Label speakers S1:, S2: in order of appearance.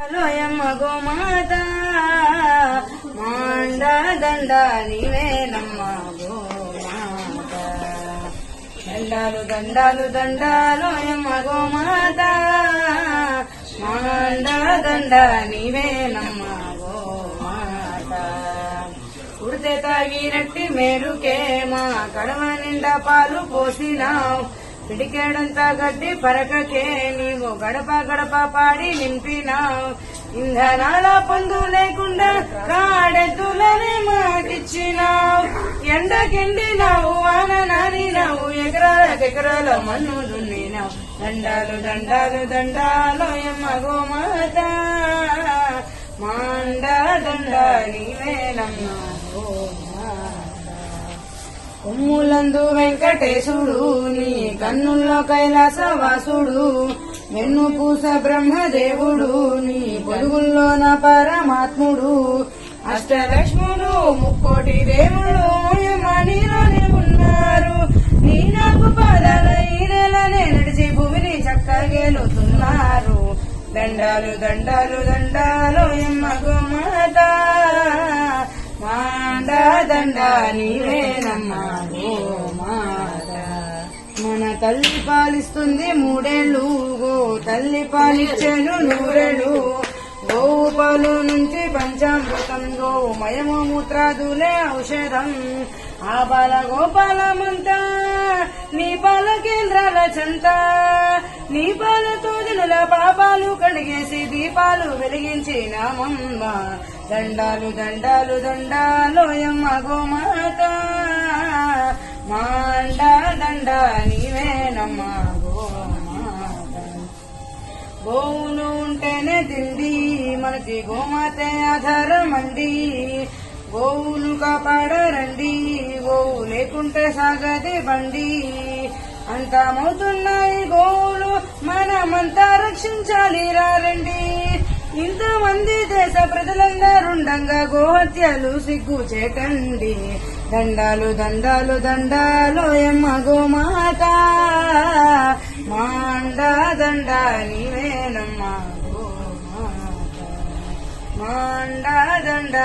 S1: లోయమ్మ గోమాత మాండ దండ నీవేనమ్మ గోమాత. దండాలు దండాలు దండాలోయమ్మ గోమాత మాండ దండ నీవేనమ్మ గోమాత ఉడితే తాగినట్టి మేలుకే మా కడవ నిండా పాలు పోసినావు పిడికేడంతా గడ్డి పరకకే నీవు గడప గడప పాడి నింపినావు. ఇంధనాల పొందు లేకుండా కాడెద్దులనే మాకిచ్చినావు. ఎండకెండినావు వాన నానినావు ఎకరాల ఎకరాల మన్ను దున్నినావు. దండాలు దండాలు దండాలు ఎమ్మ గోమాత. మాండ దండ నీవేనమ్మా ఉమ్ములందు వెంకటేశుడు నీ కన్నుల్లో కైలాసవాసుడు వెన్ను పూస బ్రహ్మదేవుడు నీ నా పరమాత్ముడు అష్టలక్ష్ముడు ముక్కోటి దేవుడు మణిలోనే ఉన్నారు. నీ నాకు పాదాల నడిచి భూమిని చక్కగేలుతున్నారు దండాలు దండాలు దండాలు ఎమ్మ గోమాత మాండా దండా నీవే. తల్లి పాలిస్తుంది మూడేళ్ళు. గో తల్లి పాలిచ్చాను నూరేళ్ళు. గోవు పాలు నుంచి పంచామృతం గోవు మయము మూత్రాదులే ఔషధం. ఆ బాల గోపాలమంతా నీ పాల కేంద్రాల చెంత. నీ పాలతో జనుల పాపాలు కడిగేసి దీపాలు వెలిగించి నామమ్మ. దండాలు దండాలు దండాలోయమ్మ గోమాత. మాండ దండ గోమాత గోవులు ఉంటేనే తిండి మనకి గోమాతే ఆధారం గోవులు కాపాడరండి గోవు లేకుంటే సాగది బండి. అంతమవుతున్నాయి గోవులు మనమంతా రక్షించాలి రండి ఇంతమంది దేశ ప్రజలందరుండంగా గోహత్యలు సిగ్గు చేకండి దండాలు దండాలు దండాలు ఎమ్మ గోమాత. నీవేనమ్మ గోమాత మాండ దండ